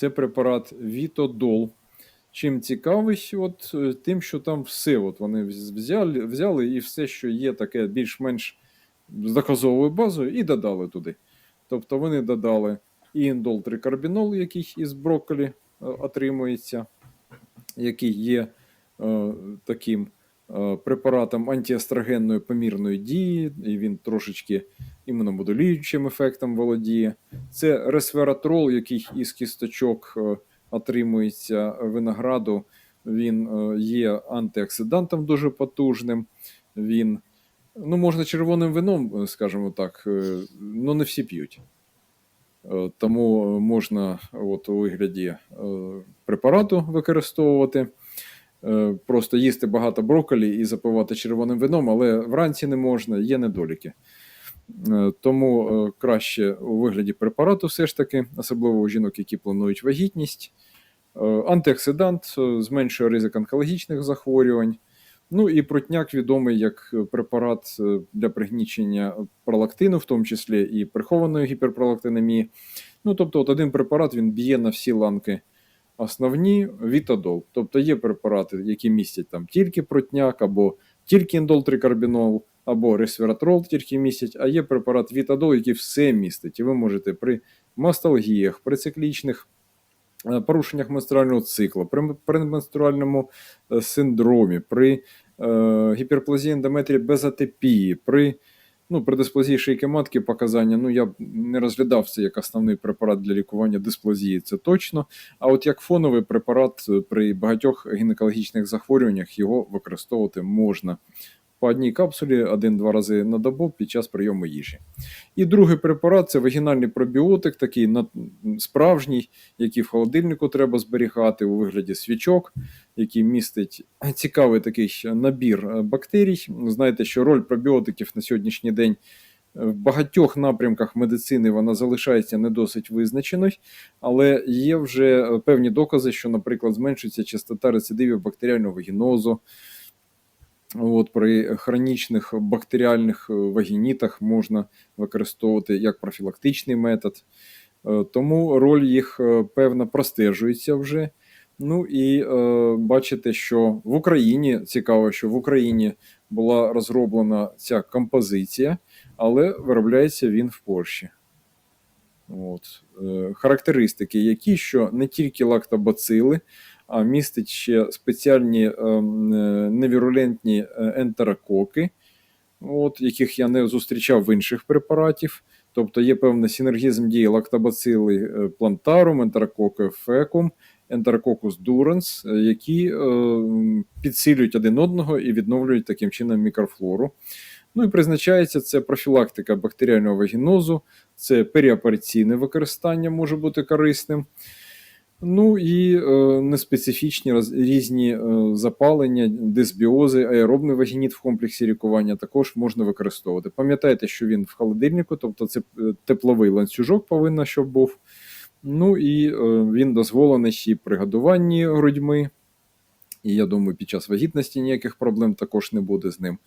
Це препарат Вітодол. Чим цікавий, от е, тим, що там все от вони взяли, взяли і все, що є таке більш-менш з доказовою базою, і додали туди. Тобто вони додали і індолтрикарбінол, який із брокколі е, отримується, який є е, таким е, препаратом антиестрогенної помірної дії, і він трошечки імуномодулюючим ефектом володіє. Це ресвератрол, який із кісточок е, отримується винограду. Він е, є антиоксидантом дуже потужним. Він, ну, можна червоним вином, е, скажімо так, е, ну не всі п'ють. Е, Тому можна от, у вигляді е, препарату використовувати. Е, Просто їсти багато брокколі і запивати червоним вином, але вранці не можна, є недоліки. Е, Тому е, краще у вигляді препарату, все ж таки, особливо у жінок, які планують вагітність. Е, Антиоксидант зменшує ризик онкологічних захворювань. Ну і прутняк відомий як препарат для пригнічення пролактину, в тому числі і прихованої гіперпролактинемії. Ну, тобто, от один препарат він б'є на всі ланки основні вітадол. Тобто є препарати, які містять там тільки прутняк, або тільки індолтрикарбінол, або ресвератрол тільки містять, а є препарат вітадол, який все містить. І ви можете при масталгіях, при циклічних е, порушеннях менструального цикла, при передменструальному е, синдромі, при е, гіперплазії ендометрії без атипії, при ну, при дисплазії шийки матки показання. Ну, я не розглядав це як основний препарат для лікування дисплазії, це точно. А от як фоновий препарат е, при багатьох гінекологічних захворюваннях його використовувати можна по одній капсулі один-два рази на добу під час прийому їжі. І другий препарат це вагінальний пробіотик, такий справжній, який в холодильнику треба зберігати у вигляді свічок, який містить цікавий такий набір е, бактерій. Знаєте, що роль пробіотиків на сьогоднішній день е, в багатьох напрямках медицини вона залишається не досить визначеною, але є вже е, певні докази, що, наприклад, зменшується частота рецидивів бактеріального вагінозу. От, при хронічних бактеріальних е, вагінітах можна використовувати як профілактичний метод. Е, Тому роль їх е, певно простежується вже. Ну і е, бачите, що в Україні цікаво, що в Україні була розроблена ця композиція, але виробляється він в Польщі. От. Е, характеристики, які що не тільки лактобацили, містить ще спеціальні ем, е, невірулентні е, ентерококи, от, яких я не зустрічав в інших препаратів. Тобто є певний синергізм дії лактобацили е, плантарум, ентерококи фекум, ентерококус дуранс, е, які підсилюють один одного і відновлюють таким чином мікрофлору. Ну і призначається це профілактика бактеріального вагінозу, це періопераційне використання може бути корисним. Ну і е, неспецифічні роз, різні е, запалення, дисбіози, аеробний вагініт в комплексі лікування також можна використовувати. Пам'ятайте, що він в холодильнику, тобто це е, тепловий ланцюжок повинен, щоб був. Ну і е, він дозволений і при годуванні грудьми. І я думаю, під час вагітності ніяких проблем також не буде з ним.